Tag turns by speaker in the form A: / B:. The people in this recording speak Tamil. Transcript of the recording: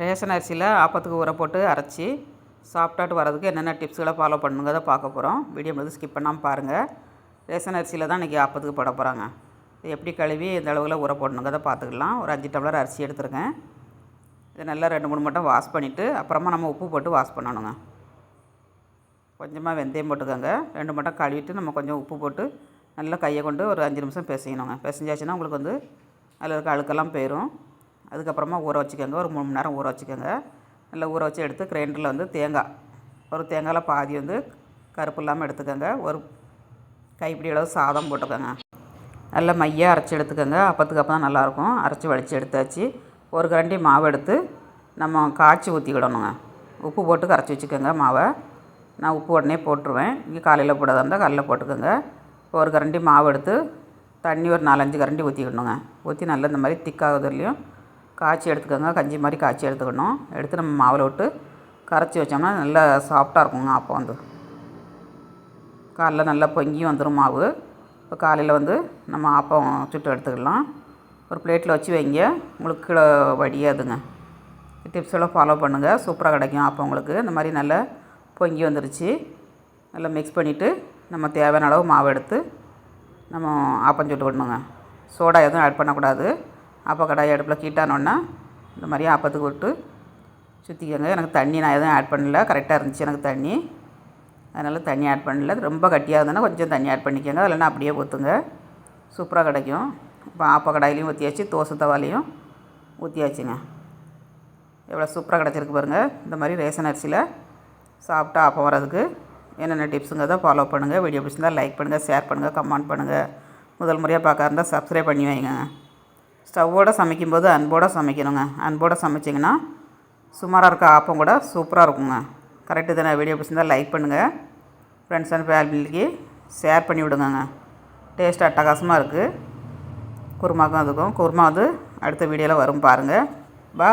A: ரேஷன் அரிசியில் ஆப்பத்துக்கு உரை போட்டு அரைச்சி சாப்பிட்டாட்டு வரதுக்கு என்னென்ன டிப்ஸ்களை ஃபாலோ பண்ணுங்கிறத பார்க்க போகிறோம் வீடியோ வந்து ஸ்கிப் பண்ணாமல் பாருங்கள் ரேஷன் அரிசியில் தான் இன்றைக்கி ஆப்பத்துக்கு போட போகிறாங்க இது எப்படி கழுவி இந்த அளவில் ஊற போடணுங்கிறத பார்த்துக்கலாம். ஒரு அஞ்சு டம்ளர் அரிசி எடுத்துருக்கேன். இது நல்லா ரெண்டு மூணு மட்டும் வாஷ் பண்ணிவிட்டு அப்புறமா நம்ம உப்பு போட்டு வாஷ் பண்ணணுங்க. கொஞ்சமாக வெந்தயம் போட்டுக்கோங்க. ரெண்டு மட்டும் கழுவிட்டு நம்ம கொஞ்சம் உப்பு போட்டு நல்லா கையை கொண்டு ஒரு அஞ்சு நிமிஷம் பிசையணுங்க. பிசைஞ்சாச்சுன்னா உங்களுக்கு வந்து அதில் இருக்க அழுக்கெல்லாம் போயிடும் அதுக்கப்புறமா ஊற வச்சுக்கோங்க. ஒரு மூணு மணி நேரம் ஊற வச்சுக்கோங்க. நல்லா ஊற வச்சு எடுத்து கிரைண்டரில் வந்து தேங்காய். ஒரு தேங்காயில் பாதி வந்து கருப்பு இல்லாமல் எடுத்துக்கோங்க. ஒரு கைப்பிடி அளவு சாதம் போட்டுக்கோங்க. நல்லா மையாக அரைச்சி எடுத்துக்கோங்க. அப்பத்துக்கு அப்போ தான் நல்லாயிருக்கும். அரைச்சி வடித்து எடுத்தாச்சு. ஒரு கரண்டி மாவு எடுத்து நம்ம காய்ச்சி ஊற்றிக்கிடணுங்க உப்பு போட்டு கரைச்சி வச்சுக்கோங்க மாவை. நான் உப்பு உடனே போட்டுருவேன். இங்கே காலையில் போடாத இருந்தால் காலையில் போட்டுக்கோங்க. இப்போ ஒரு கரண்டி மாவு எடுத்து தண்ணி ஒரு நாலஞ்சு கரண்டி ஊற்றிக்கிடணுங்க ஊற்றி நல்லா இந்த மாதிரி திக்காகுதுலையும் காய்ச்சி எடுத்துக்கோங்க. கஞ்சி மாதிரி காய்ச்சி எடுத்துக்கணும். எடுத்து நம்ம மாவில் விட்டு கரைச்சி வச்சோம்னா நல்லா சாஃப்டாக இருக்குங்க அப்போ வந்து. காலைல நல்லா பொங்கி வந்துடும் மாவு. இப்போ காலையில் வந்து நம்ம ஆப்பம் சுட்டு எடுத்துக்கலாம். ஒரு பிளேட்டில் வச்சு வைங்க. உங்களுக்கு கீழே வடியாதுங்க டிப்ஸ் எல்லாம் ஃபாலோ பண்ணுங்கள் சூப்பராக கிடைக்கும் அப்போ உங்களுக்கு. இந்த மாதிரி நல்லா பொங்கி வந்துருச்சு. நல்லா மிக்ஸ் பண்ணிவிட்டு நம்ம தேவையான அளவு மாவு எடுத்து நம்ம ஆப்பம் சுட்டு விடணுங்க. சோடா எதுவும் ஆட் பண்ணக்கூடாது. ஆப்ப கடாய் அடுப்பில் கீட்டானோன்னா இந்த மாதிரி ஆப்பத்துக்கு விட்டு சுற்றிக்கோங்க எனக்கு தண்ணி நான் எதுவும் ஆட் பண்ணல. கரெக்டாக இருந்துச்சு எனக்கு தண்ணி. அதனால் தண்ணி ஆட் பண்ணல. ரொம்ப கட்டியாக இருந்ததுன்னா கொஞ்சம் தண்ணி ஆட் பண்ணிக்கோங்க. இல்லைன்னா அப்படியே ஊற்றுங்க. சூப்பராக கிடைக்கும். இப்போ ஆப்ப கடாயிலையும் ஊற்றியாச்சு தோசை தவாலையும் ஊற்றியாச்சுங்க எவ்வளோ சூப்பராக கிடச்சிருக்கு பாருங்கள் இந்த மாதிரி ரேஷன் அரிசியில் சாப்பிட்டா ஆப்பம் வரதுக்கு என்னென்ன டிப்ஸுங்கிறத ஃபாலோ பண்ணுங்கள் வீடியோ பிடிச்சிருந்தால் லைக் பண்ணுங்கள் ஷேர் பண்ணுங்கள் கமெண்ட் பண்ணுங்கள் முதல் முறையாக பார்க்க இருந்தால் சப்ஸ்கிரைப் பண்ணி வைங்க. ஸ்டவ்வோடு சமைக்கும்போது அன்போடு சமைக்கணுங்க. அன்போடு சமைச்சிங்கன்னா சுமாராக இருக்க ஆப்பம் கூட சூப்பராக இருக்குங்க. கரெக்டு தானே? வீடியோ பிடிச்சிருந்தால் லைக் பண்ணுங்கள் ஃப்ரெண்ட்ஸ் அண்ட் ஃபேமிலிக்கு ஷேர் பண்ணி விடுங்கங்க. டேஸ்ட் அட்டகாசமாக இருக்குது குருமாக்கும் அதுக்கும் குருமா அது அடுத்த வீடியோவில் வரும் பாருங்கள் பா